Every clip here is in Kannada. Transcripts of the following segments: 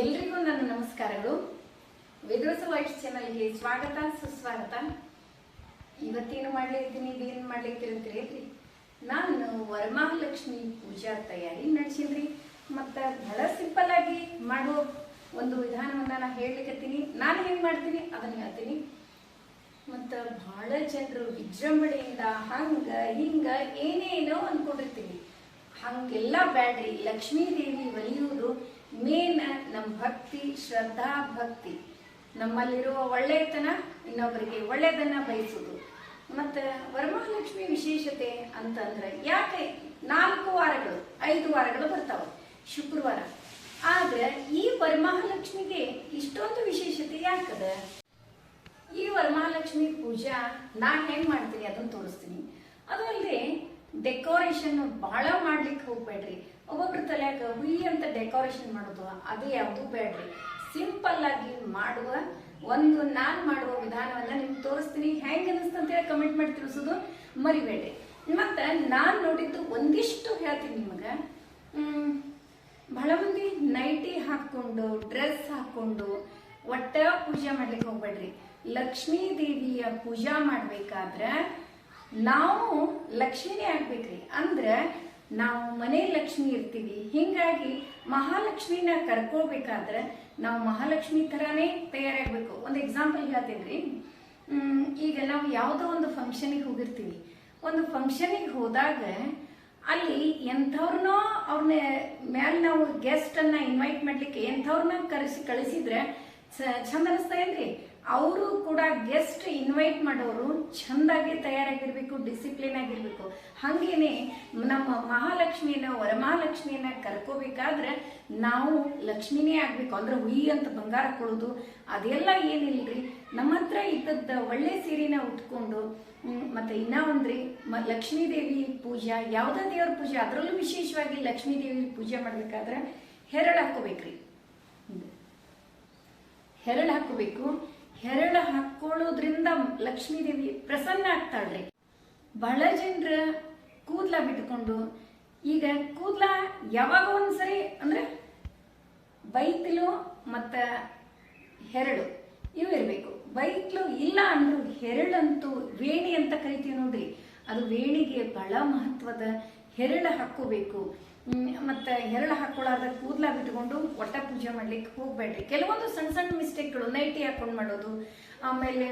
ಎಲ್ರಿಗೂ ನನ್ನ ನಮಸ್ಕಾರಗಳು. ವಿದ್ರೋಸ ವೈಟ್ಸ್ ಚಾನಲ್ಗೆ ಸ್ವಾಗತ, ಸುಸ್ವಾಗತ. ಇವತ್ತೇನು ಮಾಡ್ಲಿದ್ದೀನಿ ಇದೇನು ಅಂತ ಹೇಳ್ರಿ ನಾನು ವರಮಹಾಲಕ್ಷ್ಮಿ ಪೂಜಾ ತಯಾರಿ ನಡೆಸಿನ್ರಿ ಮತ್ತು ಬಹಳ ಸಿಂಪಲ್ ಆಗಿ ಮಾಡುವ ಒಂದು ವಿಧಾನವನ್ನು ನಾನು ಹೇಳಲಿಕ್ಕತ್ತೀನಿ ನಾನು ಹೆಂಗೆ ಮಾಡ್ತೀನಿ? ಅದನ್ನು ಹೇಳ್ತೀನಿ. ಮತ್ತು ಬಹಳ ಜನರು ವಿಜೃಂಭಣೆಯಿಂದ ಹಂಗೆ, ಹಿಂಗೆ, ಏನೇನೋ ಅನ್ಕೊಂಡಿರ್ತೀವಿ. ಹಂಗೆಲ್ಲ ಬ್ಯಾಡ್ರಿ. ಲಕ್ಷ್ಮೀ ದೇವಿ ಒಲಿಯುವುದು ಮೇನ್ ನಮ್ಮ ಭಕ್ತಿ, ಶ್ರದ್ಧಾ ಭಕ್ತಿ. ನಮ್ಮಲ್ಲಿರುವ ಒಳ್ಳೆಯತನ ಇನ್ನೊಬ್ಬರಿಗೆ ಒಳ್ಳೆಯದನ್ನ ಬಯಸುವುದು. ಮತ್ತು ವರಮಹಾಲಕ್ಷ್ಮಿ ವಿಶೇಷತೆ ಅಂತಂದ್ರೆ ಯಾಕೆ ನಾಲ್ಕು ವಾರಗಳು, ಐದು ವಾರಗಳು ಬರ್ತಾವೆ ಶುಕ್ರವಾರ. ಆದ್ರೆ ಈ ವರಮಹಾಲಕ್ಷ್ಮಿಗೆ ಇಷ್ಟೊಂದು ವಿಶೇಷತೆ ಯಾಕದ? ಈ ವರಮಹಾಲಕ್ಷ್ಮಿ ಪೂಜಾ ನಾ ಹೆಂಗೆ ಮಾಡ್ತೀನಿ ಅದನ್ನ ತೋರಿಸ್ತೀನಿ. ಅದು ಅಲ್ಲದೆ ಡೆಕೋರೇಷನ್ ಬಹಳ ಮಾಡ್ಲಿಕ್ಕೆ ಹೋಗ್ಬೇಡ್ರಿ. ಒಬ್ಬೊಬ್ರ ತಲೆಯಾಗ ಹುಯಿ ಅಂತ ಡೆಕೋರೇಷನ್ ಮಾಡೋದು, ಅದು ಯಾವುದು ಬೇಡ್ರಿ. ಸಿಂಪಲ್ ಆಗಿ ಮಾಡುವ ಒಂದು ನಾನು ಮಾಡುವ ವಿಧಾನವನ್ನ ನಿಮ್ಗೆ ತೋರಿಸ್ತೀನಿ. ಹೆಂಗ್ ಅಂತೇಳಿ ಕಮೆಂಟ್ ಮಾಡಿ ತಿಳಿಸೋದು ಮರಿಬೇಡ್ರಿ ಮತ್ತೆ ನಾನು ನೋಡಿದ್ದು ಒಂದಿಷ್ಟು ಹೇಳ್ತೀನಿ ನಿಮಗೆ. ಬಹಳ ಮಂದಿ ನೈಟಿ ಹಾಕೊಂಡು ಡ್ರೆಸ್ ಹಾಕೊಂಡು ಒಟ್ಟ ಪೂಜೆ ಮಾಡ್ಲಿಕ್ಕೆ ಹೋಗ್ಬೇಡ್ರಿ. ಲಕ್ಷ್ಮೀ ದೇವಿಯ ಪೂಜಾ ಮಾಡ್ಬೇಕಾದ್ರೆ ನಾವು ಲಕ್ಷ್ಮಿನೇ ಆಗ್ಬೇಕ್ರಿ. ಅಂದ್ರೆ ನಾವು ಮನೆ ಲಕ್ಷ್ಮಿ ಇರ್ತೀವಿ. ಹಿಂಗಾಗಿ ಮಹಾಲಕ್ಷ್ಮಿನ ಕರ್ಕೋಬೇಕಾದ್ರೆ ನಾವು ಮಹಾಲಕ್ಷ್ಮಿ ತರಾನೇ ತಯಾರಾಗಬೇಕು. ಒಂದು ಎಕ್ಸಾಂಪಲ್ ಹೇಳ್ತೀನಿ ಹ್ಮ್, ಈಗ ನಾವು ಯಾವುದೋ ಒಂದು ಫಂಕ್ಷನಿಗೆ ಹೋಗಿರ್ತೀವಿ. ಒಂದು ಫಂಕ್ಷನಿಗೆ ಹೋದಾಗ ಅಲ್ಲಿ ಎಂಥವ್ರನ್ನೋ ಅವ್ರನ್ನ ಮ್ಯಾಲೆ ನಾವು ಗೆಸ್ಟ್ ಅನ್ನ ಇನ್ವೈಟ್ ಮಾಡ್ಲಿಕ್ಕೆ ಎಂಥವ್ರನ್ನ ಕರೆಸಿ ಕಳಿಸಿದ್ರೆ ಚಂದ ಅನಿಸ್ತಾ ಏನ್ರಿ? ಅವರು ಕೂಡ ಗೆಸ್ಟ್ ಇನ್ವೈಟ್ ಮಾಡೋರು ಚಂದಾಗಿ ತಯಾರಾಗಿರ್ಬೇಕು ಡಿಸಿಪ್ಲಿನ್ ಆಗಿರ್ಬೇಕು. ಹಂಗೇನೆ ನಮ್ಮ ಮಹಾಲಕ್ಷ್ಮಿಯನ್ನ, ವರಮಹಾಲಕ್ಷ್ಮಿಯನ್ನ ಕರ್ಕೋಬೇಕಾದ್ರೆ ನಾವು ಲಕ್ಷ್ಮಿನೇ ಆಗ್ಬೇಕು. ಅಂದ್ರೆ ಹುಯಿ ಅಂತ ಬಂಗಾರ ಕೊಡೋದು, ಅದೆಲ್ಲ ಏನಿಲ್ರಿ? ನಮ್ಮ ಹತ್ರ ಇದ್ದದ್ದ ಒಳ್ಳೆ ಸೀರೆನ ಉಟ್ಕೊಂಡು ಮತ್ತೆ ಇನ್ನ ಒಂದ್ರಿ, ಮ- ಲಕ್ಷ್ಮೀ ದೇವಿ ಪೂಜಾ, ಯಾವ್ದ ದೇವ್ರ ಪೂಜೆ, ಅದರಲ್ಲೂ ವಿಶೇಷವಾಗಿ ಲಕ್ಷ್ಮೀ ದೇವಿ ಪೂಜೆ ಮಾಡ್ಬೇಕಾದ್ರೆ ಹೆರಳು ಹಾಕೋಬೇಕ್ರಿ. ಹೆರಳು ಹಾಕೋಬೇಕು ಹೆರಳು ಹಾಕೊಳ್ಳೋದ್ರಿಂದ ಲಕ್ಷ್ಮೀ ದೇವಿ ಪ್ರಸನ್ನ ಆಗ್ತಾಳ್ರಿ ಬಹಳ ಜನರ ಕೂದ್ಲ ಬಿಟ್ಕೊಂಡು, ಈಗ ಕೂದ್ಲ ಯಾವಾಗ ಒಂದ್ಸರಿ ಅಂದ್ರೆ ಬೈತಿಲು ಮತ್ತ ಹೆರಳು, ಇವು ಇರಬೇಕು. ಬೈತ್ಲು ಇಲ್ಲ ಅಂದ್ರು ಹೆರಳಂತೂ ವೇಣಿ ಅಂತ ಕರಿತೀವಿ ನೋಡ್ರಿ. ಅದು ವೇಣಿಗೆ ಬಹಳ ಮಹತ್ವದ ಹೆರಳು ಹಾಕೋಬೇಕು ಮತ್ತೆ ಹೆರಳು ಹಾಕೊಳ್ಳಾರ್ದ ಕೂದಲ ಬಿಟ್ಕೊಂಡು ಒಟ್ಟ ಪೂಜೆ ಮಾಡ್ಲಿಕ್ಕೆ ಹೋಗ್ಬೇಡ್ರಿ. ಕೆಲವೊಂದು ಸಣ್ಣ ಸಣ್ಣ ಮಿಸ್ಟೇಕ್ಗಳು ನೈಟಿ ಹಾಕೊಂಡು ಮಾಡೋದು, ಆಮೇಲೆ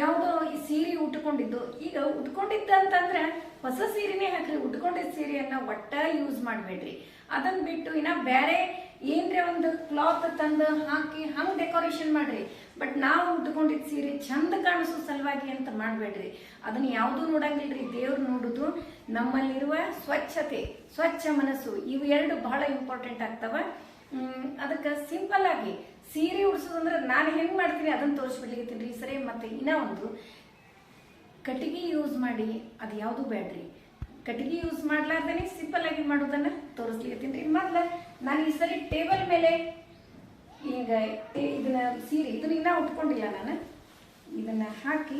ಯಾವುದೋ ಈ ಸೀರೆ ಉಟ್ಕೊಂಡಿದ್ದು. ಈಗ ಉಟ್ಕೊಂಡಿದ್ದ ಅಂತಂದ್ರೆ ಹೊಸ ಸೀರೆನೇ ಹಾಕ್ರಿ. ಉಟ್ಕೊಂಡಿದ್ದ ಸೀರೆಯನ್ನ ಒಟ್ಟ ಯೂಸ್ ಮಾಡಬೇಡ್ರಿ. ಅದನ್ನ ಬಿಟ್ಟು ಇನ್ನ ಬೇರೆ ಏನ್ರೆ ಒಂದು ಕ್ಲಾತ್ ತಂದು ಹಾಕಿ ಹಂಗ್ ಡೆಕೋರೇಷನ್ ಮಾಡ್ರಿ. ಬಟ್ ನಾವು ಉಟ್ಕೊಂಡಿದ್ದ ಸೀರೆ ಚಂದ ಕಾಣಿಸೋ ಸಲುವಾಗಿ ಅಂತ ಮಾಡಬೇಡ್ರಿ. ಅದನ್ನ ಯಾವುದು ನೋಡಂಗಿಲ್ರಿ, ದೇವ್ರು ನೋಡುದು ನಮ್ಮಲ್ಲಿರುವ ಸ್ವಚ್ಛತೆ, ಸ್ವಚ್ಛ ಮನಸ್ಸು ಇವು ಎರಡು ಬಹಳ ಇಂಪಾರ್ಟೆಂಟ್ ಆಗ್ತವ. ಅದಕ್ಕೆ ಸಿಂಪಲ್ ಆಗಿ ಸೀರೆ ಉಡ್ಸೋದಂದ್ರೆ ನಾನು ಹೆಂಗ್ ಮಾಡ್ತೀನಿ ಅದನ್ನ ತೋರಿಸ್ಬಿಡ್ಲಿಕ್ಕೆ ಸರಿ. ಮತ್ತೆ ಇನ್ನ ಒಂದು ಕಟ್ಟಿಗೆ ಯೂಸ್ ಮಾಡಿ ಅದು ಯಾವುದು ಬೇಡ್ರಿ. ಕಟ್ಟಿಗೆ ಯೂಸ್ ಮಾಡ್ಲಾರ್ದೇನೆ ಸಿಂಪಲ್ ಆಗಿ ಮಾಡೋದನ್ನ ತೋರಿಸ್ಲಿಕ್ಕೆ ಮೊದ್ಲ ನಾನು ಈ ಸರಿ ಟೇಬಲ್ ಮೇಲೆ ಈಗ ಇದನ್ನ ಸೀರೆ, ಇದನ್ನ ಇನ್ನ ಉಟ್ಕೊಂಡಿಲ್ಲ ನಾನು. ಇದನ್ನ ಹಾಕಿ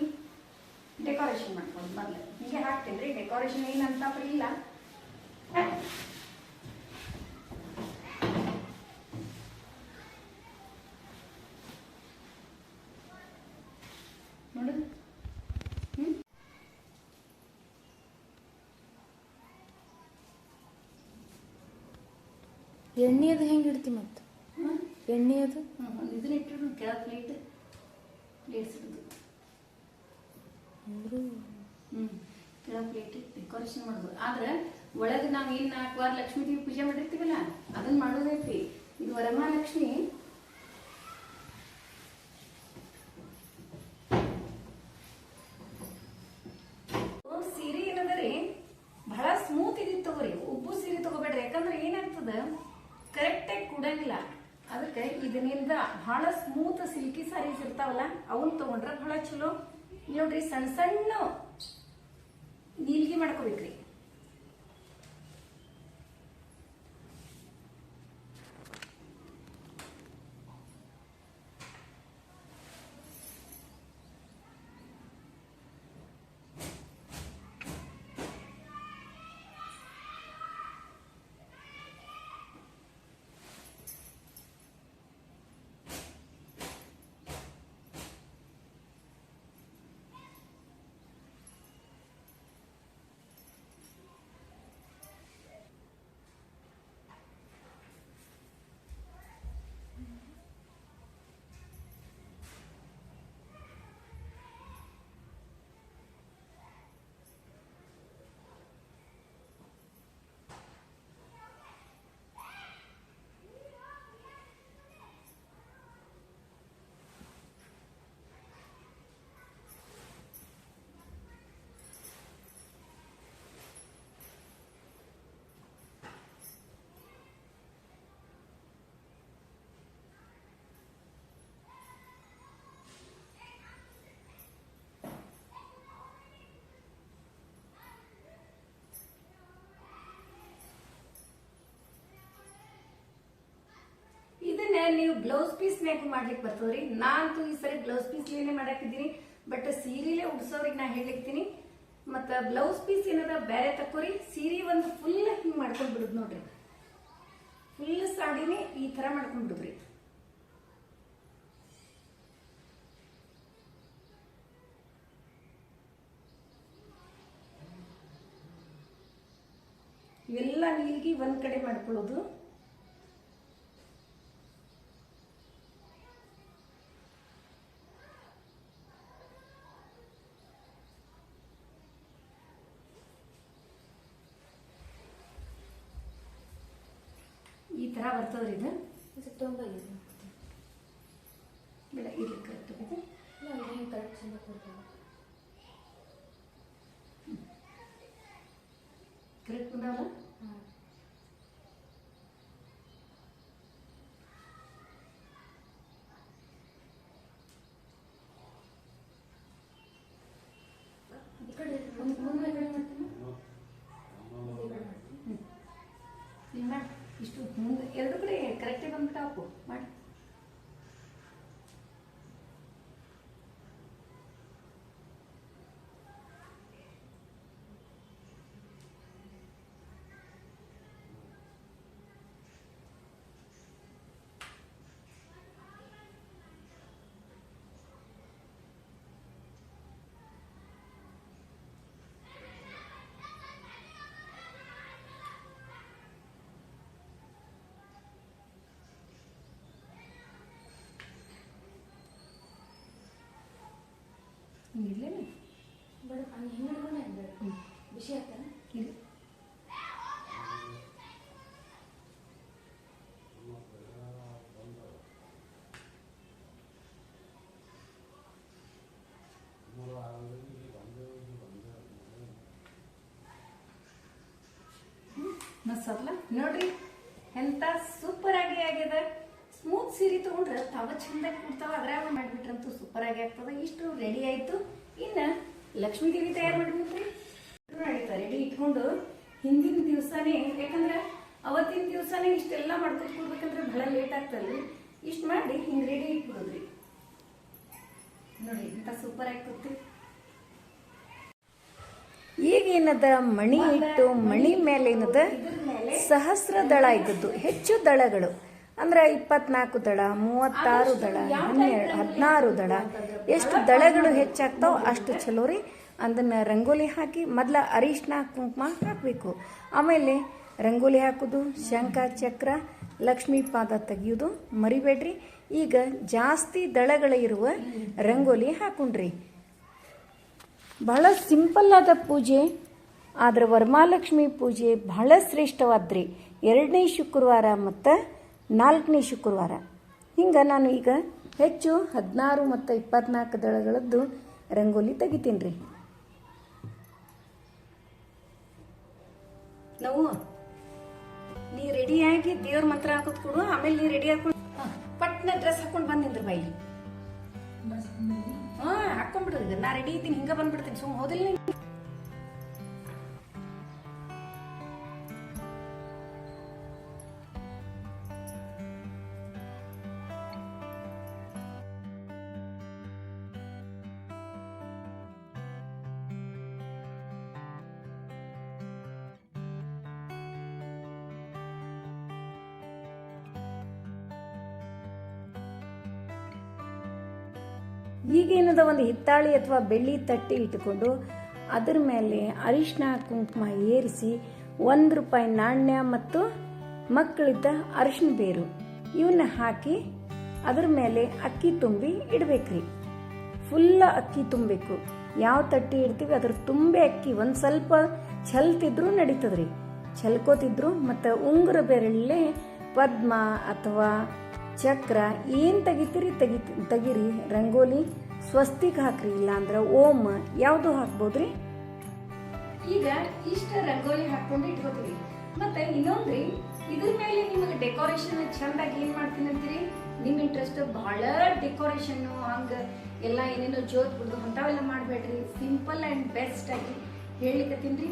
ಡೆಕೋರೇಷನ್ ಮಾಡ್ಕೊಂಡು ಮೊದ್ಲು ಹೀಗೆ ಹಾಕ್ತೀನಿ ರೀ ಡೆಕೋರೇಷನ್ ಏನಂತ ಇಲ್ಲ ನೋಡು ಹ್ಮ್ ಎಣ್ಣೆ ಅದು ಹೆಂಗೆ ಇಡ್ತಿ ಮತ್ತೆ? ಎಣ್ಣೆ ಅದು ಇದನ್ನ ಇಟ್ಟು ಕೆಳಗೆ ಪ್ಲೇಟ್ ಪ್ಲೇಟ್ಸ್ ಇಡೋದು ಅಂದ್ರು? ಹ್ಮ್. ಕೆಳಗೆ ಪ್ಲೇಟ್ ಡೆಕೋರೇಷನ್ ಮಾಡೋದು. ಆದ್ರೆ ಒಳಗೆ ನಾವು ಏನು ನಾಲ್ಕು ವಾರ ಲಕ್ಷ್ಮೀ ದೇವಿ ಪೂಜೆ ಮಾಡಿರ್ತೀವಲ್ಲ ಅದನ್ನ ಮಾಡೋದೈತಿ ಇದು ವರಮಹಾಲಕ್ಷ್ಮಿ ಓ, ಸೀರೆ ಏನದರಿ ಬಹಳ ಸ್ಮೂತ್ ಇದ್ದಿತ್ತು ತಗೋರಿ ಉಬ್ಬು ಸೀರೆ ತಗೋಬೇಡ್ರಿ ಯಾಕಂದ್ರೆ ಏನಾಗ್ತದ ಕರೆಕ್ಟಾಗಿ ಕೂಡಂಗಿಲ್ಲ ಅದಕ್ಕೆ ಇದರಿಂದ ಬಹಳ ಸ್ಮೂತ್ ಸಿಲ್ಕಿ ಇರ್ತಾವಲ್ಲ ಅವನ್ ತಗೊಂಡ್ರೆ ಬಹಳ ಚಲೋ. ನೋಡ್ರಿ ಸಣ್ಣ ಸಣ್ಣ ನೀಲ್ಗಿ ಮಾಡ್ಕೋಬೇಕ್ರಿ ನೀವು ಬ್ಲೌಸ್ ಪೀಸ್ ಮ್ಯಾಗ ಮಾಡ್ಲಿಕ್ಕೆ ಬರ್ತದ್ರಿ. ನಾನಂತೂ ಈ ಸರಿ ಬ್ಲೌಸ್ ಪೀಸ್ ಏನೇ ಮಾಡಾಕಿದ್ದೀನಿ. ಬಟ್ ಸೀರೆಲೇ ಉಡ್ಸೋರಿಗೆ ನಾ ಹೇಳಿರ್ತೀನಿ. ಮತ್ತ ಬ್ಲೌಸ್ ಪೀಸ್ ಏನದ ಬೇರೆ ತಕೋರಿ ಸೀರೆ ಒಂದು ಫುಲ್ ಹಿಂಗ್ ಮಾಡ್ಕೊಂಡ್ ಬಿಡುದು ನೋಡ್ರಿ. ಫುಲ್ ಸಾಡಿನೇ ಈ ತರ ಮಾಡ್ಕೊಂಡ್ ಬಿಡುದ್ರಿ. ಇವೆಲ್ಲ ನೀಲ್ಗಿ ಒಂದ್ ಕಡೆ ಮಾಡ್ಕೊಳ್ಳೋದು. ಈ ತರ ಬರ್ತದ್ರಿ ಇದು? ತುಂಬ ಇದೆ ಇಲ್ಲಿ ಕರೆಕ್ಟ್ ಇದೆ ಇಲ್ಲ ಹೆಂಗೆ ಕರೆಕ್ಟ್ ಚಂದ ಕೊಡ್ತಾರೆ ಕರೆಕ್ಟ್ ಬಂದಾವಲ್ಲ? ಒಂದು ಇಷ್ಟು ಮುಂದೆ ಎರಡು ಕಡೆ ಕರೆಕ್ಟಾಗಿ ಬಂದ್ಬಿಟ್ಟು ಮಾಡಿ. ಹಿಂಗಿರ್ಲೇನೆ ಬೇಡ ಹಂಗೆ ಹಿಂಗೆ ಹಿಡ್ಕೊಂಡೆ ಬೇಡ ಬಿಸಿ ಆಗ್ತಾನೆ? ಇಲ್ಲಿ ಮಸಾಲ ನೋಡ್ರಿ ಎಂತ ಸೂಪರ್ ಆಗಿ ಆಗ್ಯದ. ಸ್ಮೂತ್ ಸೀರೆ ತಗೊಂಡ್ರೆ ತವ ಚಂದಾಗಿ ಕೊಡ್ತಾವ ಅದ್ರಾಗ ಮಾಡ್ಬಿಟ್ರಂತೂ ಸೂಪರ್ ಆಗಿ ಆಗ್ತದ. ಇಷ್ಟು ರೆಡಿ ಆಯ್ತು. ಇನ್ನ ಲಕ್ಷ್ಮೀ ದೇವಿ ತಯಾರು ಮಾಡ್ಬಿಟ್ರಿ ನಡೀತಾ ರೆಡಿ ಇಟ್ಕೊಂಡು ಹಿಂದಿನ ದಿವಸನೇ ಯಾಕಂದ್ರೆ ಅವತ್ತಿನ ದಿವಸನೇ ಇಷ್ಟೆಲ್ಲ ಮಾಡ್ಕೊತ ಕೊಡ್ಬೇಕಂದ್ರೆ ಬಹಳ ಲೇಟ್ ಆಗ್ತದೆ. ಇಷ್ಟು ಮಾಡಿ ಹಿಂಗ್ ರೆಡಿ ಇಟ್ಬಿಡೋದ್ರಿ. ನೋಡಿ ಇಂಥ ಸೂಪರ್ ಆಗಿ ಕೂತ್ರಿ ಈಗೇನದ ಮಣಿ ಇಟ್ಟು ಮಣಿ ಮೇಲೆ ಏನದ ಸಹಸ್ರ ದಳ ಇದ್ದದ್ದು ಹೆಚ್ಚು ದಳಗಳು. ಅಂದ್ರೆ ಇಪ್ಪತ್ನಾಲ್ಕು ದಳ ಮೂವತ್ತಾರು ದಳ ಹನ್ನೆರಡು ಹದಿನಾರು ದಳ ಎಷ್ಟು ದಳಗಳು ಹೆಚ್ಚಾಗ್ತಾವ ಅಷ್ಟು ಚಲೋ ರೀ. ಅದನ್ನ ರಂಗೋಲಿ ಹಾಕಿ ಮೊದ್ಲ ಅರಿಶಿನ ಕುಂಕುಮ ಹಾಕಬೇಕು. ಆಮೇಲೆ ರಂಗೋಲಿ ಹಾಕುದು ಶಂಖ ಚಕ್ರ ಲಕ್ಷ್ಮೀ ಪಾದ ತೆಗಿಯೋದು ಮರಿಬೇಡ್ರಿ. ಈಗ ಜಾಸ್ತಿ ದಳಗಳಿರುವ ರಂಗೋಲಿ ಹಾಕೊಂಡ್ರಿ ಬಹಳ ಸಿಂಪಲ್ ಆದ ಪೂಜೆ ಆದ್ರೆ ವರಮಾಲಕ್ಷ್ಮಿ ಪೂಜೆ ಬಹಳ ಶ್ರೇಷ್ಠವಾದ್ರಿ. ಎರಡನೇ ಶುಕ್ರವಾರ ಮತ್ತು ನಾಲ್ಕನೇ ಶುಕ್ರವಾರ. ಹಿಂಗೆ ನಾನು ಈಗ ಹೆಚ್ಚು ಹದಿನಾರು ಮತ್ತು ಇಪ್ಪತ್ನಾಲ್ಕು ದಳಗಳದ್ದು ರಂಗೋಲಿ ತೆಗಿತೀನಿ ರೀ ನಾವು ನೀ ರೆಡಿಯಾಗಿ ದೇವ್ರ ಮಂತ್ರ ಹಾಕೋದ್ ಕೊಡು ಆಮೇಲೆ ನೀ ರೆಡಿ ಹಾಕೊಂಡು ಪಟ್ನ ಡ್ರೆಸ್ ಹಾಕೊಂಡು ಬಂದಿಂದ್ರ ಬಾಯಿ ಹಾ ಹಾಕೊಂಡ್ಬಿಡ್ರಿ ಈಗ. ನಾ ರೆಡಿ ಇದ್ದೀನಿ ಹಿಂಗೆ ಬಂದ್ಬಿಡ್ತೀನಿ. ಸುಮ್ ಹೋದಿಲ್ಲ ಈಗೇನದ ಒಂದು ಹಿತ್ತಾಳಿ ಅಥವಾ ಬೆಳ್ಳಿ ತಟ್ಟಿ ಇಟ್ಟುಕೊಂಡು ಅದರ ಮೇಲೆ ಅರಿಶಿನ ಕುಂಕುಮ ಏರಿಸಿ ಒಂದು ರೂಪಾಯಿ ನಾಣ್ಯ ಮತ್ತು ಮಕ್ಕಳಿದ್ದ ಅರಿಶಿನ ಬೇರು. ಇವನ್ನ ಹಾಕಿ ಅದ್ರ ಮೇಲೆ ಅಕ್ಕಿ ತುಂಬಿ ಇಡಬೇಕ್ರಿ. ಫುಲ್ಲ ಅಕ್ಕಿ ತುಂಬಬೇಕು. ಯಾವ ತಟ್ಟಿ ಇಡ್ತೀವಿ ಅದ್ರ ತುಂಬೆ ಅಕ್ಕಿ ಒಂದು ಸ್ವಲ್ಪ ಛಲ್ತಿದ್ರು ನಡೀತದ್ರಿ. ಛಲ್ಕೋತಿದ್ರು ಮತ್ತು ಉಂಗುರ ಬೆರಳಲ್ಲೇ ಪದ್ಮ ಅಥವಾ ಚಕ್ರ ಏನು ತೆಗಿತೀರಿ, ತೆಗಿ, ತೆಗೀರಿ, ರಂಗೋಲಿ ಸ್ವಸ್ತಿಗೆ ಹಾಕ್ರಿ, ಇಲ್ಲಾಂದ್ರೆ ಓಮ್ ಯಾವುದು ಹಾಕ್ಬೋದ್ರಿ? ಈಗ ಇಷ್ಟ ರಂಗೋಲಿ ಹಾಕೊಂಡು ಇಟ್ಕೋತೀವಿ. ಮತ್ತೆ ಇನ್ನೊಂದ್ರಿ, ಇದ್ರ ಮೇಲೆ ನಿಮಗೆ ಡೆಕೋರೇಷನ್ ಚಂದಾಗಿ ಏನ್ ಮಾಡ್ತೀನಿ ಅಂತೀರಿ? ನಿಮ್ ಇಂಟ್ರೆಸ್ಟ್ ಬಹಳ ಡೆಕೋರೇಷನ್, ಹಂಗ ಎಲ್ಲ ಏನೇನೋ ಜೋತ್ ಬಿಡ್ದು ಅಂತಾವೆಲ್ಲ ಮಾಡಬೇಡ್ರಿ. ಸಿಂಪಲ್ ಆ್ಯಂಡ್ ಬೆಸ್ಟ್ ಆಗಿ ಹೇಳಿಕತ್ತೀನಿ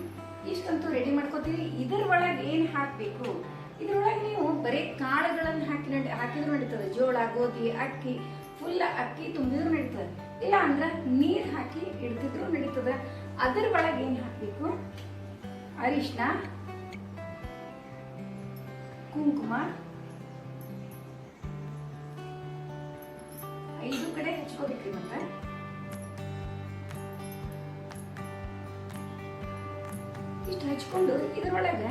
ಇಷ್ಟಂತೂ ರೆಡಿ ಮಾಡ್ಕೋತೀವಿ. ಇದ್ರ ಒಳಗೆ ಏನು ಹಾಕಬೇಕು? ಇದ್ರೊಳಗೆ ನೀವು ಬರೀ ಕಾಳುಗಳನ್ನು ಹಾಕಿ ಹಾಕಿದ್ರು ನಡೀತದೆ. ಜೋಳ, ಗೋಧಿ, ಅಕ್ಕಿ ಫುಲ್ ಅಕ್ಕಿ ತುಂಬಿದ್ರು ನಡೀತದೆ. ಇಲ್ಲ ಅಂದ್ರೆ ನೀರು ಹಾಕಿ ಇಡ್ತಿದ್ರು ನಡೀತದೆ. ಅದ್ರ ಒಳಗೆ ಏನು ಹಾಕಬೇಕು? ಅರಿಶಿನ ಕುಂಕುಮ, ಐದು ಕಡೆ ಹಚ್ಕೋಬೇಕ್ರಿ ಮತ್ತೆ. ಇಷ್ಟು ಹಚ್ಕೊಂಡು ಇದರೊಳಗೆ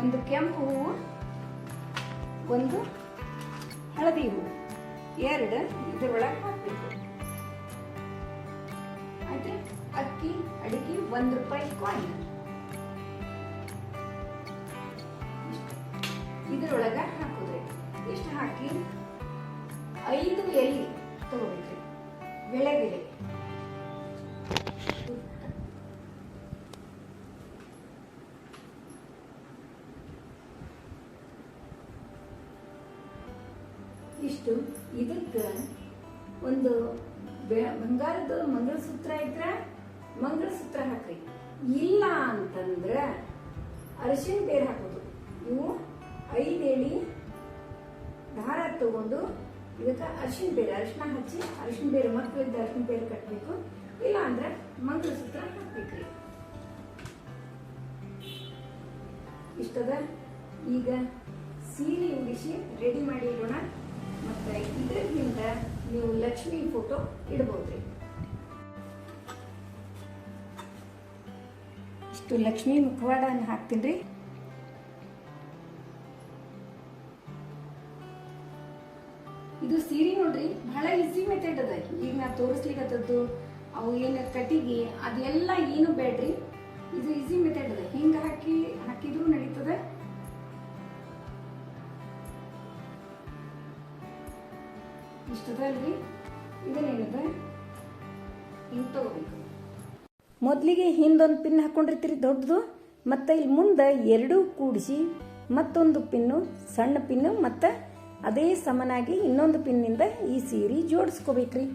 ಒಂದು ಕೆಂಪು ಹೂವು ಒಂದು, ಹಳದಿ ಹೂವು ಎರಡು, ಇದರೊಳಗೆ ಹಾಕಬೇಕು. ಆಯ್ತು ಅಕ್ಕಿ ಅಡಿಕೆ ಒಂದು ರೂಪಾಯಿ ಕಾಯಿನ್ ಇದರೊಳಗ ಹಾಕುದ್ರಿ. ಇಷ್ಟು ಹಾಕಿ ಐದು ಎಲೆ ಇಷ್ಟು. ಇದಕ್ಕೆ ಒಂದು ಬಂಗಾರದ ಮಂಗಳಸೂತ್ರ ಇದ್ರೆ ಮಂಗಳಸೂತ್ರ ಹಾಕ್ರಿ. ಇಲ್ಲ ಅಂತಂದ್ರೆ ಅರಿಶಿನ ಬೇರೆ ಹಾಕೋದು ಇವು ಐದೇಳಿ ದಾರ ತಗೊಂಡು ಇದಕ್ಕೆ ಅರಿಶಿನ ಬೇರೆ ಅರಿಶಿನ ಹಚ್ಚಿ ಅರಿಶಿನ ಬೇರೆ ಮಕ್ಕಳಿದ್ದ ಅರಿಶಿನ ಬೇರೆ ಕಟ್ಟಬೇಕು ಇಲ್ಲ ಅಂದ್ರೆ ಮಂಗಳಸೂತ್ರ ಹಾಕ್ಬೇಕ್ರಿ. ಇಷ್ಟದ? ಈಗ ಸೀರೆ ಉಡಿಸಿ ರೆಡಿ ಮಾಡಿ ಇಡೋಣ. ಮತ್ತೆ ಇದರಿಂದ ನೀವು ಲಕ್ಷ್ಮಿ ಫೋಟೋ ಇಡಬಹುದು ಇಷ್ಟು ಲಕ್ಷ್ಮಿ ಮುಖವಾಡ ಹಾಕ್ತೀನಿ ರೀ ಇದು ಸೀರೆ ನೋಡ್ರಿ ಬಹಳ ಈಸಿ ಮೆಥಡ್ ಅದ. ಈಗ ನಾ ತೋರಿಸ್ಲಿಕ್ಕತ್ತದ್ದು ಅವು ಏನು ಕಟ್ಟಿಗೆ ಅದೆಲ್ಲ ಏನು ಬೇಡ್ರಿ. ಇದು ಈಸಿ ಮೆಥಡ್ ಅದ. ಹಿಂಗ ಹಾಕಿ ಹಾಕಿದ್ರು ನಡೀತದ. ಇಷ್ಟದಲ್ರಿ ಇದನ್ನೇನಿದೆ ಹಿಂಗೆ ತಗೋಬೇಕು ಮೊದಲಿಗೆ ಹಿಂದೊಂದು ಪಿನ್ ಹಾಕೊಂಡಿರ್ತೀರಿ ದೊಡ್ಡದು, ಮತ್ತು ಇಲ್ಲಿ ಮುಂದೆ ಎರಡೂ ಕೂಡಿಸಿ ಮತ್ತೊಂದು ಪಿನ್ನು, ಸಣ್ಣ ಪಿನ್ನು, ಮತ್ತು ಅದೇ ಸಮನಾಗಿ ಇನ್ನೊಂದು ಪಿನ್ನಿಂದ ಈ ಸೀರೆ ಜೋಡಿಸ್ಕೋಬೇಕ್ರಿ.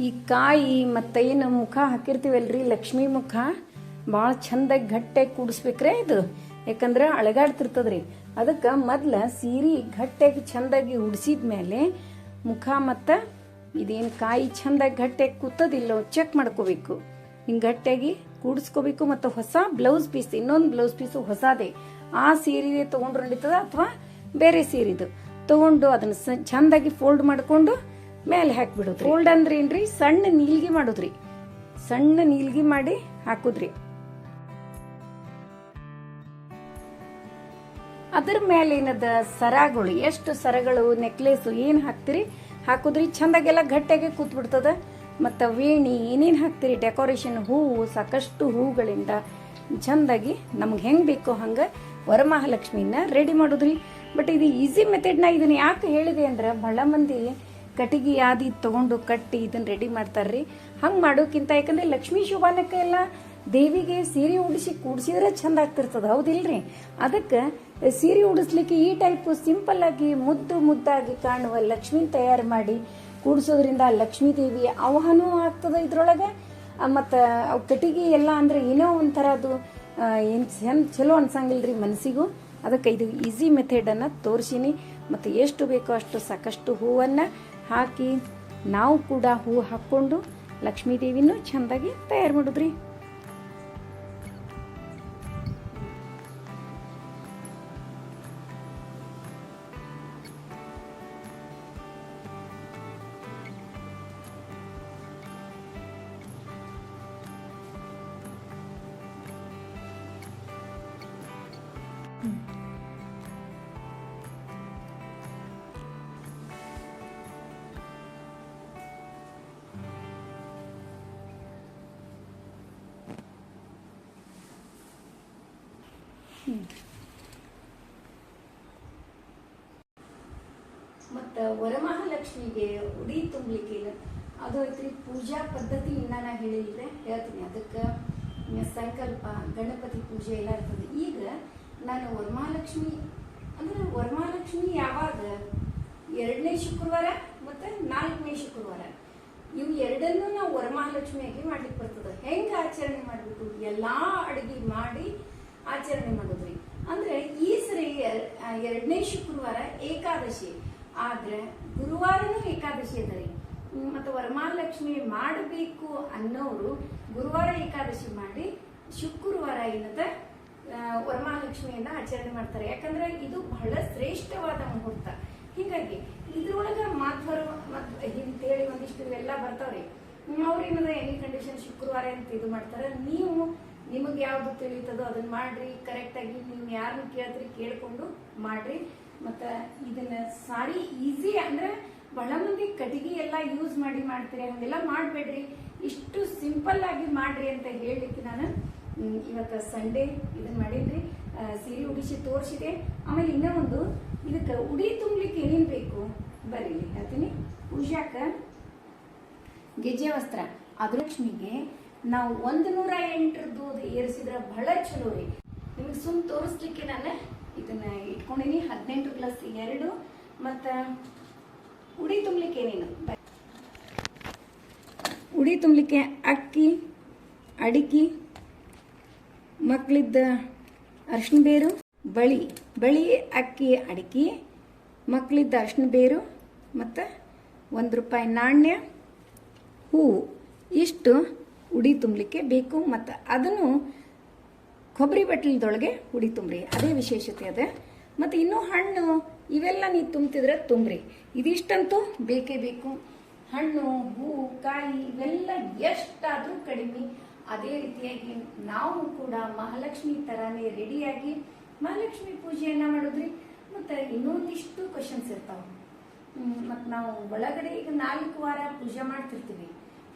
ಈ ಕಾಯಿ ಮತ್ತು ಏನು ಮುಖ ಹಾಕಿರ್ತೀವಲ್ರಿ? ಲಕ್ಷ್ಮಿ ಮುಖ ಭಾಳ ಚಂದಾಗಿ ಗಟ್ಟಿಯಾಗಿ ಕೂಡಿಸ್ಬೇಕ್ರೆ ಇದು. ಯಾಕಂದ್ರೆ ಅಳಗಾಡ್ತಿರ್ತದ್ರಿ. ಅದಕ್ಕೆ ಮೊದ್ಲ ಸೀರೆ ಗಟ್ಟಿಯಾಗಿ ಚಂದಾಗಿ ಉಡ್ಸಿದ ಮೇಲೆ ಮುಖ ಮತ್ತು ಇದೇನು ಕಾಯಿ ಚಂದಾಗಿ ಗಟ್ಟಿಯಾಗಿ ಕೂತದಿಲ್ಲೋ ಚೆಕ್ ಮಾಡ್ಕೋಬೇಕು. ಹಿಂಗೆ ಗಟ್ಟಿಯಾಗಿ ಕೂಡಿಸ್ಕೋಬೇಕು ಮತ್ತು ಹೊಸ ಬ್ಲೌಸ್ ಪೀಸ್ ಇನ್ನೊಂದು ಬ್ಲೌಸ್ ಪೀಸು ಹೊಸದೇ. ಆ ಸೀರೆ ನಡೀತದ ಅಥವಾ ಬೇರೆ ಸೀರೆದು? ತೊಗೊಂಡು ಅದನ್ನ ಚಂದಾಗಿ ಫೋಲ್ಡ್ ಮಾಡಿಕೊಂಡು ಮೇಲೆ ಹಾಕ್ಬಿಡೋದು ಫೋಲ್ಡ್ ಅಂದ್ರೆ ಏನ್ರಿ? ಸಣ್ಣ ನೀಲ್ಗಿ ಮಾಡೋದ್ರಿ. ಸಣ್ಣ ನೀಲ್ಗಿ ಮಾಡಿ ಹಾಕುದ್ರಿ. ಅದ್ರ ಮೇಲೆ ಏನದ ಸರಗಳು, ಎಷ್ಟು ಸರಗಳು ನೆಕ್ಲೆಸ್ ಏನ್ ಹಾಕ್ತಿರಿ? ಹಾಕುದ್ರಿ. ಚಂದಾಗೆಲ್ಲ ಗಟ್ಟಿಯಾಗಿ ಕೂತ್ಬಿಡ್ತದ. ಮತ್ತು ವೇಣಿ ಏನೇನು ಹಾಕ್ತಿರಿ? ಡೆಕೋರೇಷನ್ ಹೂವು ಸಾಕಷ್ಟು ಹೂಗಳಿಂದ ಚಂದಾಗಿ ನಮ್ಗೆ ಹೆಂಗೆ ಬೇಕೋ ಹಂಗೆ ವರಮಹಾಲಕ್ಷ್ಮಿನ ರೆಡಿ ಮಾಡುದ್ರಿ. ಬಟ್ ಇದು ಈಸಿ ಮೆಥಡ್ನ ಇದನ್ನ ಯಾಕೆ ಹೇಳಿದೆ ಅಂದ್ರೆ, ಬಹಳ ಮಂದಿ ಕಟ್ಟಿಗೆ ಆದಿ ತಗೊಂಡು ಕಟ್ಟಿ ಇದನ್ನ ರೆಡಿ ಮಾಡ್ತಾರ್ರಿ. ಹಂಗೆ ಮಾಡೋಕ್ಕಿಂತ ಯಾಕಂದ್ರೆ ಲಕ್ಷ್ಮೀ ಶೋಭಾನಕ್ಕೆ ಎಲ್ಲ ದೇವಿಗೆ ಸೀರೆ ಉಡಿಸಿ ಕೂಡ್ಸಿದ್ರೆ ಚಂದ ಆಗ್ತಿರ್ತದ, ಹೌದಿಲ್ರಿ? ಅದಕ್ಕೆ ಸೀರೆ ಉಡಿಸ್ಲಿಕ್ಕೆ ಈ ಟೈಪ್ ಸಿಂಪಲ್ ಆಗಿ ಮುದ್ದು ಮುದ್ದಾಗಿ ಕಾಣುವ ಲಕ್ಷ್ಮಿ ತಯಾರು ಮಾಡಿ ಕೂಡಿಸೋದ್ರಿಂದ ಲಕ್ಷ್ಮೀ ದೇವಿ ಆಹ್ವಾನೂ ಆಗ್ತದ ಇದ್ರೊಳಗೆ. ಮತ್ತು ಅವು ಕಟ್ಟಿಗೆ ಎಲ್ಲ ಅಂದ್ರೆ ಏನೋ ಒಂಥರ ಅದು ಏನು ಚಂದ ಚಲೋ ಅನ್ಸಂಗಿಲ್ರಿ ಮನಸ್ಸಿಗೂ. ಅದಕ್ಕೆ ಇದು ಈಸಿ ಮೆಥಡನ್ನು ತೋರಿಸಿನಿ. ಮತ್ತು ಎಷ್ಟು ಬೇಕೋ ಅಷ್ಟು ಸಾಕಷ್ಟು ಹೂವನ್ನು ಹಾಕಿ ನಾವು ಕೂಡ ಹೂ ಹಾಕ್ಕೊಂಡು ಲಕ್ಷ್ಮೀ ದೇವಿನೂ ಚೆಂದಾಗಿ ತಯಾರು ಮಾಡೋದ್ರಿ. ಮತ್ತು ವರಮಹಾಲಕ್ಷ್ಮಿಗೆ ಉಡಿ ತುಂಬಲಿಕ್ಕೆ ಅದು ಐತ್ರಿ ಪೂಜಾ ಪದ್ಧತಿ ನಾ ಹೇಳಿದ್ರೆ ಹೇಳ್ತೀನಿ. ಅದಕ್ಕೆ ಸಂಕಲ್ಪ, ಗಣಪತಿ ಪೂಜೆ ಎಲ್ಲ ಇರ್ತದೆ. ಈಗ ನಾನು ವರಮಹಾಲಕ್ಷ್ಮಿ, ಅಂದ್ರೆ ವರಮಹಾಲಕ್ಷ್ಮಿ ಯಾವಾಗ? ಎರಡನೇ ಶುಕ್ರವಾರ ಮತ್ತು ನಾಲ್ಕನೇ ಶುಕ್ರವಾರ. ಇವು ಎರಡನ್ನೂ ನಾವು ವರಮಹಾಲಕ್ಷ್ಮಿಯಾಗಿ ಮಾಡ್ಲಿಕ್ಕೆ ಬರ್ತದೆ. ಹೆಂಗೆ ಆಚರಣೆ ಮಾಡಬೇಕು? ಎಲ್ಲಾ ಅಡುಗೆ ಮಾಡಿ ಆಚರಣೆ ಮಾಡೋದ್ರಿ. ಅಂದ್ರೆ ಈ ಸರಿ ಎರಡನೇ ಶುಕ್ರವಾರ ಏಕಾದಶಿ. ಆದ್ರೆ ಗುರುವಾರನೂ ಏಕಾದಶಿ ಅದ ರೀ ಹ್ಮ್, ಮತ್ತು ವರಮಹಾಲಕ್ಷ್ಮಿ ಮಾಡಬೇಕು ಅನ್ನೋರು ಗುರುವಾರ ಏಕಾದಶಿ ಮಾಡಿ ಶುಕ್ರವಾರ ಏನದ ಆ, ವರಮಹಾಲಕ್ಷ್ಮಿಯನ್ನ ಆಚರಣೆ ಮಾಡ್ತಾರೆ. ಯಾಕಂದ್ರೆ ಇದು ಬಹಳ ಶ್ರೇಷ್ಠವಾದ ಮುಹೂರ್ತ. ಹೀಗಾಗಿ ಇದ್ರೊಳಗ ಮಾಧ್ವರು ಮತ್ ಹೇಳಿ ಒಂದಿಷ್ಟು ಇವೆಲ್ಲ ಬರ್ತಾವ್ರಿ. ಅವ್ರೇನದ ಎನಿ ಕಂಡೀಷನ್ ಶುಕ್ರವಾರ ಅಂತ ಇದು ಮಾಡ್ತಾರೆ. ನೀವು ನಿಮಗೆ ಯಾವ್ದು ತಿಳಿತದೋ ಅದನ್ನ ಮಾಡ್ರಿ. ಕರೆಕ್ಟಾಗಿ ನೀವು ಯಾರನ್ನು ಕೇಳ್ತೀರಿ ಕೇಳ್ಕೊಂಡು ಮಾಡ್ರಿ. ಮತ್ತು ಇದನ್ನ ಸಾರಿ ಈಸಿ ಅಂದ್ರೆ ಬಹಳ ಮಂದಿ ಕಟ್ಟಿಗೆ ಎಲ್ಲ ಯೂಸ್ ಮಾಡಿ ಮಾಡ್ತೀರಿ, ಹಂಗೆಲ್ಲ ಮಾಡಬೇಡ್ರಿ. ಇಷ್ಟು ಸಿಂಪಲ್ ಆಗಿ ಮಾಡ್ರಿ ಅಂತ ಹೇಳಲಿಕ್ಕೆ ನಾನು ಇವತ್ತು ಸಂಡೇ ಇದನ್ನ ಮಾಡಿದ್ರಿ. ಸೀರೆ ಉಡಿಸಿ ತೋರಿಸಿದೆ. ಆಮೇಲೆ ಇನ್ನೂ ಒಂದು, ಇದಕ್ಕೆ ಉಡಿ ತುಂಬಲಿಕ್ಕೆ ಏನೇನು ಬೇಕು? ಇಲ್ಲಿ ಹೇಳ್ತೀನಿ. ಪೂಜಾಕ ಗೆಜ್ಜೆ ವಸ್ತ್ರ. ಅದೃಕ್ಷ್ಮಿಗೆ ನಾವು ಒಂದು ನೂರ ಎಂಟರದ್ದು ಏರಿಸಿದ್ರೆ ಬಹಳ ಚಲೋ ರೀ. ನಿಮಗೆ ಸುಮ್ ತೋರಿಸ್ಲಿಕ್ಕೆ ನಾನು ಇದನ್ನ ಇಟ್ಕೊಂಡಿನಿ. ಹದಿನೆಂಟು ಗ್ಲಾಸ್ ಎರಡು. ಮತ್ತು ಉಡಿ ತುಂಬಲಿಕ್ಕೆ ಏನೇನು? ಉಡಿ ತುಂಬಲಿಕ್ಕೆ ಅಕ್ಕಿ, ಅಡಿಕೆ ಮಕ್ಕಳಿದ್ದ ಅರ್ಶಿನ ಬೇರು, ಬಳಿ ಬಳಿ ಅಕ್ಕಿ, ಅಡಿಕೆ ಮಕ್ಕಳಿದ್ದ ಅರ್ಶಿನ ಬೇರು, ಮತ್ತು ಒಂದು ರೂಪಾಯಿ ನಾಣ್ಯ, ಹೂವು. ಇಷ್ಟು ಉಡಿ ತುಂಬಲಿಕ್ಕೆ ಬೇಕು. ಮತ್ತು ಅದನ್ನು ಕೊಬ್ಬರಿ ಬಟ್ಲದೊಳಗೆ ಹುಡಿ ತುಂಬ್ರಿ. ಅದೇ ವಿಶೇಷತೆ ಅದ. ಮತ್ತು ಇನ್ನೂ ಹಣ್ಣು, ಇವೆಲ್ಲ ನೀವು ತುಂಬ್ತಿದ್ರೆ ತುಂಬ್ರಿ. ಇದಿಷ್ಟಂತೂ ಬೇಕೇ ಬೇಕು. ಹಣ್ಣು, ಹೂ, ಕಾಯಿ, ಇವೆಲ್ಲ ಎಷ್ಟಾದರೂ ಕಡಿಮೆ. ಅದೇ ರೀತಿಯಾಗಿ ನಾವು ಕೂಡ ಮಹಾಲಕ್ಷ್ಮಿ ಥರನೇ ರೆಡಿಯಾಗಿ ಮಹಾಲಕ್ಷ್ಮಿ ಪೂಜೆಯನ್ನು ಮಾಡಿದ್ರಿ. ಮತ್ತು ಇನ್ನೊಂದಿಷ್ಟು ಕ್ವಶನ್ಸ್ ಇರ್ತಾವೆ. ಮತ್ತು ನಾವು ಒಳಗಡೆ ಈಗ ನಾಲ್ಕು ವಾರ ಪೂಜೆ ಮಾಡ್ತಿರ್ತೀವಿ.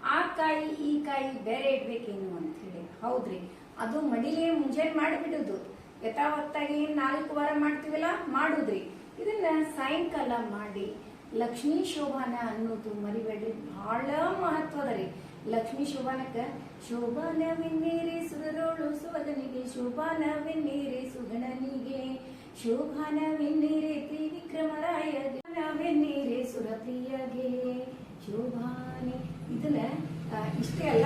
ಆ ಕಾಯಿ, ಈ ಕಾಯಿ, ಬೇರೆ ಇಡಬೇಕೇನು ಅಂತ ಹೇಳಿ. ಹೌದ್ರಿ. ಅದು ಮಡಿಲೇ ಮುಂಜಾನೆ ಮಾಡಿಬಿಡುದು. ಯಥಾವತ್ತಾಗಿ ನಾಲ್ಕು ವಾರ ಮಾಡ್ತೀವಲ್ಲ? ಮಾಡುದ್ರಿ. ಇದನ್ನ ಸಾಯಂಕಾಲ ಮಾಡಿ ಲಕ್ಷ್ಮೀ ಶೋಭಾನ ಅನ್ನೋದು ಮರಿಬೇಡ್ರಿ. ಬಹಳ ಮಹತ್ವದ ರೀ. ಲಕ್ಷ್ಮೀ ಶೋಭಾನಕ್ಕ, ಶೋಭಾನವೆನ್ನೇರೆ ಸುರರೋಳು ಸುವದನಿಗೆ, ಶೋಭಾನವೆನ್ನೇರೆ ಸುಗಣನಿಗೆ, ಶೋಭಾನವೆನ್ನೇರೆ ತ್ರಿವಿಕ್ರಮರಾಯ ವಿನ್ನೀರಿ ಸುರಪ್ರಿಯಗೆ, ಶೋಭಾನೆ. ಇದನ್ನ ಇಷ್ಟೇ ಅಲ್ಲ.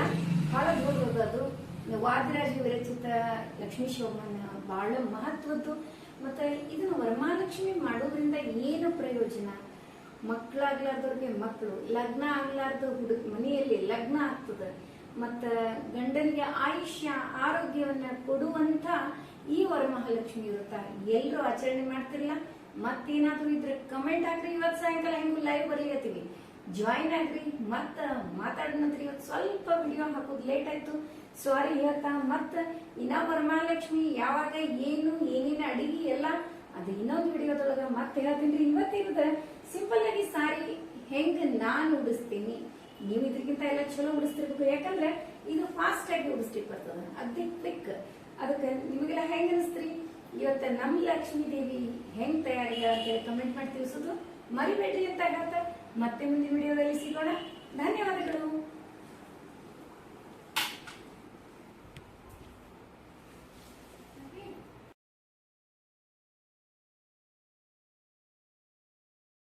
ಬಹಳ ದೊಡ್ಡದು ಅದು. ವಾದಿರಾಜ ವಿರಚಿತ ಲಕ್ಷ್ಮೀ ಶೋಭನ ಬಹಳ ಮಹತ್ವದ್ದು. ಮತ್ತೆ ಇದನ್ನು ವರಮಹಾಲಕ್ಷ್ಮಿ ಮಾಡೋದ್ರಿಂದ ಏನು ಪ್ರಯೋಜನ? ಮಕ್ಕಳಾಗ್ಲಾರ್ದವ್ರಿಗೆ ಮಕ್ಕಳು ಲಗ್ನ ಆಗ್ಲಾರ್ದ ಹುಡುಗ, ಮನೆಯಲ್ಲಿ ಲಗ್ನ ಆಗ್ತದೆ. ಮತ್ತ ಗಂಡನಿಗೆ ಆಯುಷ್ಯ, ಆರೋಗ್ಯವನ್ನ ಕೊಡುವಂತ ಈ ವರಮಹಾಲಕ್ಷ್ಮಿ ವ್ರತ ಎಲ್ಲರೂ ಆಚರಣೆ ಮಾಡ್ತಿರಲ್ಲ ಮತ್ತೇನಾದ್ರೂ ಇದ್ರೆ ಕಮೆಂಟ್ ಹಾಕ್ರಿ. ಇವತ್ತು ಸಾಯಂಕಾಲ ಹೆಂಗು ಲೈವ್ ಬರ್ಲಿಕತ್ತೀವಿ ಜಾಯಿನ್ ಆಗ್ರಿ. ಮತ್ತ ಮಾತಾಡೋಣ ಇವತ್ತು ಸ್ವಲ್ಪ ವಿಡಿಯೋ ಹಾಕೋದು ಲೇಟ್ ಆಯ್ತು. ಸಾರಿ ಹೇಳ್ತಾ, ಮತ್ತ ಇನ್ನ ವರಮಹಾಲಕ್ಷ್ಮಿ ಯಾವಾಗ, ಏನು, ಏನೇನ ಅಡಿಗೆ ಎಲ್ಲ, ಅದು ಇನ್ನೊಂದು ವಿಡಿಯೋದೊಳಗ ಮತ್ತೆ ಹೇಳ್ತೀನಿ ಇವತ್ತಿರದ. ಸಿಂಪಲ್ ಆಗಿ ಸಾರಿ ಹೆಂಗ್ ನಾನು ಉಡಿಸ್ತೀನಿ? ನೀವು ಇದಕ್ಕಿಂತ ಎಲ್ಲ ಚಲೋ ಉಡಿಸ್ತಿರ್ಬೇಕು. ಯಾಕಂದ್ರೆ ಇದು ಫಾಸ್ಟ್ ಆಗಿ ಉಡಿಸ್ಲಿಕ್ಕೆ ಬರ್ತದ ಅದೇ ಕ್ವಿಕ್ ಅದಕ್ಕೆ ನಿಮಗೆಲ್ಲ ಹೆಂಗ್ ಅನಿಸ್ತ್ರಿ? ಇವತ್ತ ನಮ್ಮ ಲಕ್ಷ್ಮೀ ದೇವಿ ಹೆಂಗ್ ತಯಾರಿ ಅಂತ ಹೇಳಿ ಕಮೆಂಟ್ ಮಾಡಿ ತಿಳಿಸೋದು ಮರಿಬೇಡ್ರಿ ಅಂತ ಹೇಳ್ತಾ, ಮತ್ತೆ ಮುಂದಿನ ವಿಡಿಯೋದಲ್ಲಿ ಸಿಗೋಣ. ಧನ್ಯವಾದಗಳು.